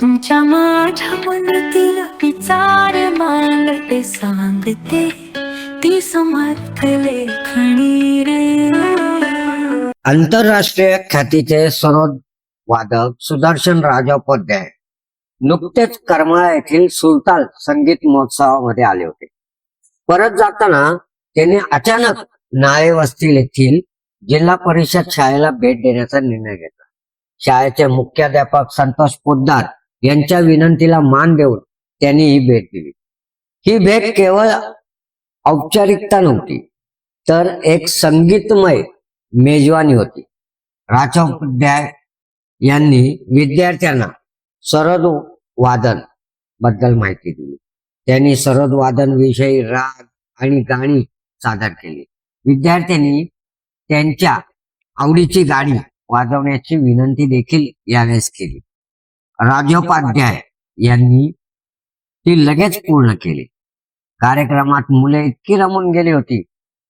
तुमच्या माझ्या मनातील विचार मांडते सांगते ती समर्थ लेखणी रे. आंतरराष्ट्रीय ख्यातीचे सरोद वादक सुदर्शन राजोपाध्याय नुकतेच करमाळा येथील सुलतान संगीत महोत्सवामध्ये आले होते. परत जाताना त्यांनी अचानक नाळे वस्ती येथील जिल्हा परिषद शाळेला भेट देण्याचा निर्णय घेतला. शाळेचे मुख्याध्यापक संतोष पोद्दार यांच्या विनंतीला मान देऊन त्यांनी ही भेट दिली. ही भेट केवळ औपचारिकता नव्हती तर एक संगीतमय मेजवानी होती. राजोपाध्याय यांनी विद्यार्थ्यांना सरद वादनबद्दल माहिती दिली. त्यांनी सरद वादन विषयी राग आणि गाणी सादर केली. विद्यार्थ्यांनी त्यांच्या आवडीची गाणी वाजवण्याची विनंती देखील यावेळेस केली. राजोपाध्याय यांनी ती लगेच पूर्ण केली. कार्यक्रमात मुले इतकी रमून गेली होती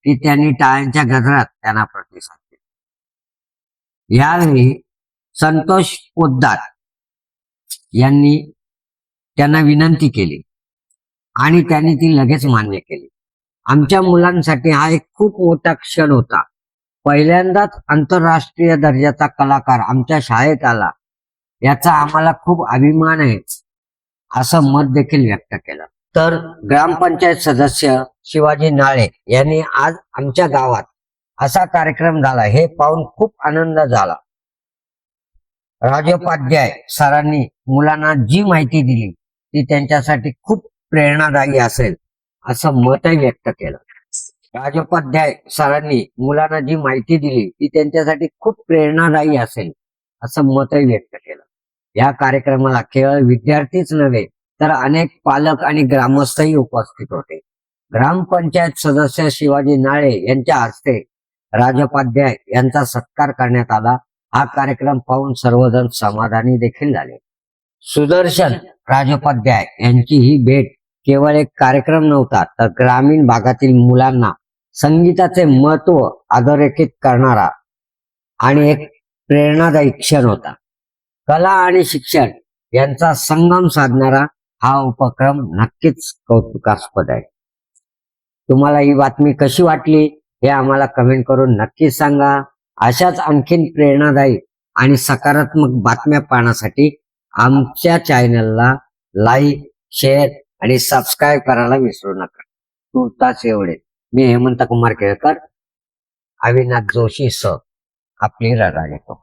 की त्यांनी टाळ्यांच्या गजरात त्यांना प्रतिसाद दिला. यावेळी संतोष पोद्दार यांनी त्यांना विनंती केली आणि त्यांनी ती लगेच मान्य केली. आमच्या मुलांसाठी हा एक खूप मोठा क्षण होता. पहिल्यांदाच आंतरराष्ट्रीय दर्जाचा कलाकार आमच्या शाळेत आला. याचा आम्हाला खूप अभिमान आहे. असं मत देखील व्यक्त केलं. तर ग्रामपंचायत सदस्य शिवाजी नाळे यांनी आज आमच्या गावात असा कार्यक्रम झाला. हे पाहून खूप आनंद झाला. राजोपाध्याय सरांनी मुलांना जी माहिती दिली ती त्यांच्यासाठी खूप प्रेरणादायी असेल असं मतही व्यक्त केलं. राजोपाध्याय सरांनी मुलांना जी माहिती दिली ती त्यांच्यासाठी खूप प्रेरणादायी असेल असं मतही व्यक्त केलं. या कार्यक्रमाला केवळ विद्यार्थीच नव्हे तर अनेक पालक आणि ग्रामस्थही उपस्थित होते. ग्रामपंचायत सदस्य शिवाजी नाळे यांच्या हस्ते राजोपाध्याय यांचा सत्कार करण्यात आला. हा कार्यक्रम पाहून सर्वजण समाधानी देखील झाले. सुदर्शन राजोपाध्याय यांची ही भेट केवळ एक कार्यक्रम नव्हता तर ग्रामीण भागातील मुलांना संगीताचे महत्त्व अधोरेखित करणारा आणि एक प्रेरणादायी क्षण होता. कला आणि शिक्षण यांचा संगम साधणारा हा उपक्रम नक्कीच कौतुकास्पद आहे. तुम्हाला ही बातमी कशी वाटली हे आम्हाला कमेंट करून नक्कीच सांगा. अशाच आणखीन प्रेरणादायी आणि सकारात्मक बातम्या पाहण्यासाठी आमच्या चॅनलला लाईक शेअर आणि सबस्क्राईब करायला विसरू नका. तू तास एवढे. मी हेमंत कुमार केळकर अविनाथ जोशी सर. आपली रजा घेतो